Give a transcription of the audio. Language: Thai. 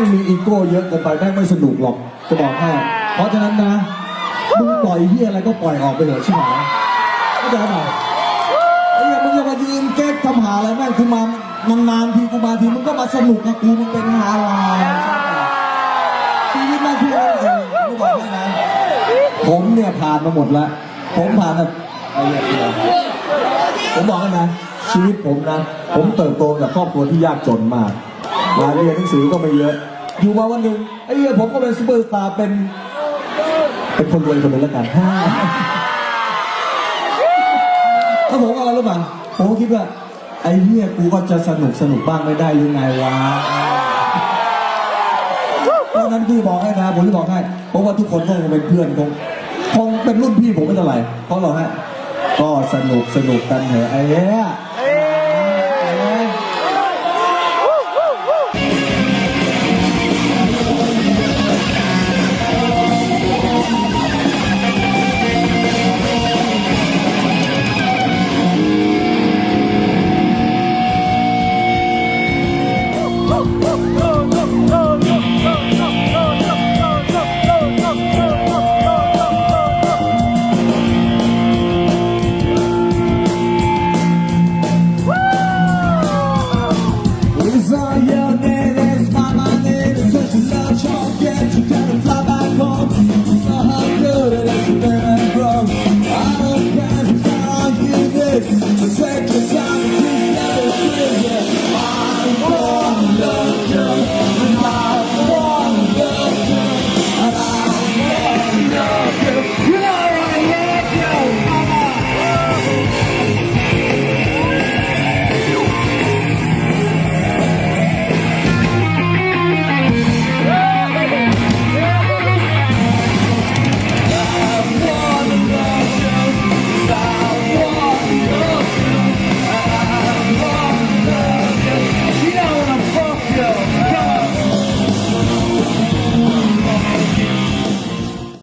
งมีอีโก้เยอะเกินไปแม่งไม่สนุกหรอกจะบอกให้เพราะฉะนั้นนะมึงปล่อยเฮียอะไรก็ปล่อยออกไปเถอะใช่ไหมเข้าใจไหมไอ้เหี้ยมึงจะมายืนแก๊กทำหาอะไรแม่งกูมานานๆทีกูมาทีมึงก็มาสนุกกับกูมึงเป็นฮาลาลชีวิตแม่งคืออะไรเองกูบอกให้นะผมเนี่ยผ่านมาหมดแล้วผมผ่านแบบไอ้เหี้ยผมบอกให้นะชีวิตผมนะ ผมเติบโตจากครอบครัวที่ยากจนมากงานเรียนหนังสือก็ไม่เยอะ อยู่มาวันหนึ่งไอ้เหี้ยผมก็เป็นซูเปอร์สตาร์เป็นเป็นคนรวยคนหนึงแล้วกันถ้าผมอะไรรู้ป่ะผมก็คิดว่า ไอ้เหี้ยกูก็จะสนุกสนุกบ้างไม่ได้หรือไงวะเพราะนั้นพี่บอกให้นะผมจะบอกให้เพราะว่าทุกคนก็คงเป็นเพื่อนคงคงเป็นรุ่นพี่ผมไม่เท่าไหร่เพราะเราฮะก็สนุกสนุกกันเถอะไอ้เหี้ย Thank you.